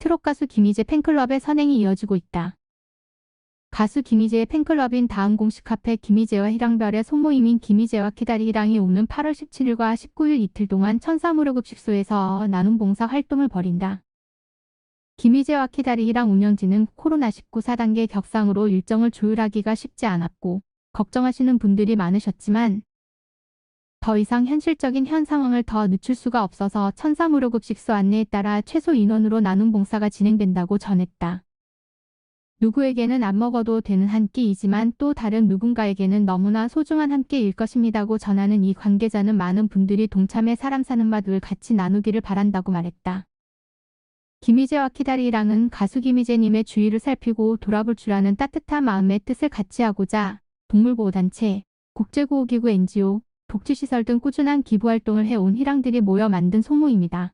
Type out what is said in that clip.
트롯 가수 김희재 팬클럽의 선행이 이어지고 있다. 가수 김희재의 팬클럽인 다음 공식 카페 김희재와 희랑별의 소모임인 김희재와 키다리 희랑이 오는 8월 17일과 19일 이틀 동안 천사무료 급식소에서 나눔 봉사 활동을 벌인다. 김희재와 키다리 희랑 운영진은 코로나19 4단계 격상으로 일정을 조율하기가 쉽지 않았고 걱정하시는 분들이 많으셨지만 더 이상 현실적인 현 상황을 더 늦출 수가 없어서 천사무료 급식소 안내에 따라 최소 인원으로 나눔 봉사가 진행된다고 전했다. 누구에게는 안 먹어도 되는 한 끼이지만 또 다른 누군가에게는 너무나 소중한 한 끼일 것입니다고 전하는 이 관계자는 많은 분들이 동참해 사람 사는 맛을 같이 나누기를 바란다고 말했다. 김희재와 키다리랑은 가수 김희재님의 주위를 살피고 돌아볼 줄 아는 따뜻한 마음의 뜻을 같이 하고자 동물보호단체, 국제구호기구 NGO, 복지시설 등 꾸준한 기부활동을 해온 희랑들이 모여 만든 소모입니다.